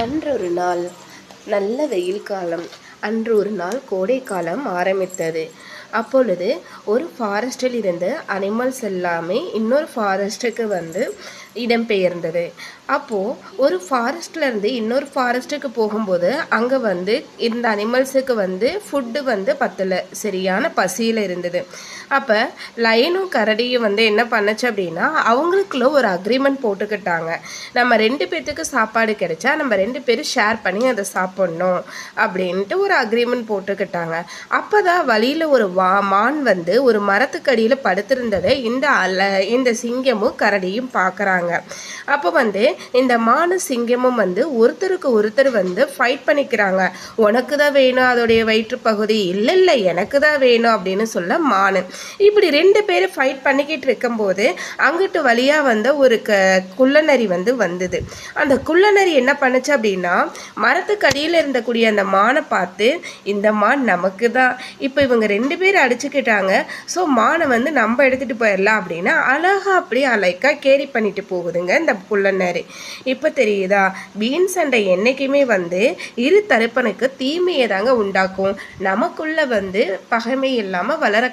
அன்றொரு நாள் நல்ல வெயில் காலம். அன்று ஒரு நாள் கோடைக்காலம் ஆரம்பித்தது. அப்பொழுது ஒரு ஃபாரஸ்டில் இருந்து அனிமல்ஸ் எல்லாமே இன்னொரு ஃபாரஸ்ட்டுக்கு வந்து இடம்பெயர்ந்தது. அப்போது ஒரு ஃபாரஸ்ட்லேருந்து இன்னொரு ஃபாரஸ்ட்டுக்கு போகும்போது அங்கே வந்து இந்த அனிமல்ஸுக்கு வந்து ஃபுட்டு வந்து பத்தலை. சரியான பசியில் இருந்தது. அப்போ லயனும் கரடியும் வந்து என்ன பண்ணுச்சு அப்படின்னா அவங்களுக்குள்ள ஒரு அக்ரிமெண்ட் போட்டுக்கிட்டாங்க. நம்ம ரெண்டு பேர்த்துக்கு சாப்பாடு கிடைச்சா நம்ம ரெண்டு பேரும் ஷேர் பண்ணி அதை சாப்பிட்ணும் அப்படின்ட்டு ஒரு அக்ரிமெண்ட் போட்டுக்கிட்டாங்க. அப்போ தான் வழியில் ஒரு வா மான் வந்து ஒரு மரத்துக்கடியில் படுத்திருந்ததை இந்த அல இந்த சிங்கமும் கரடியும் பார்க்குறாங்க அப்போ வந்து இந்த மானும் சிங்கமும் வந்து ஒருத்தருக்கு ஒருத்தர் வந்து ஃபைட் பண்ணிக்கிறாங்க. உனக்கு தான் வேணும் அதோடைய வயிற்று பகுதி. இல்லை இல்லை எனக்கு தான் வேணும் அப்படின்னு சொல்ல மானு. இப்படி ரெண்டு பேரும் ஃபைட் பண்ணிக்கிட்டு இருக்கும்போது அங்கிட்டு வழியாக வந்த ஒரு க குள்ளநரி வந்து வந்தது. அந்த குள்ளநரி என்ன பண்ணுச்சு அப்படின்னா மரத்துக்கடியில் இருந்தக்கூடிய அந்த மானை பார்த்து இந்த மான் நமக்கு தான் இப்போ இவங்க ரெண்டு பேரும் அடிச்சுக்கிட்டாங்க. ஸோ மானை வந்து நம்ம எடுத்துகிட்டு போயிடலாம் அப்படின்னா அழகா அப்படியே அலைக்காக கேரி பண்ணிட்டு போகுதுங்க இந்த குள்ளநரி இப்போ தெரியுதா? வீண் சண்டை என்றைக்குமே வந்து இரு தரப்பனுக்கு தீமையை தாங்க உண்டாக்கும். நமக்குள்ள வந்து பகைமை இல்லாமல் வளர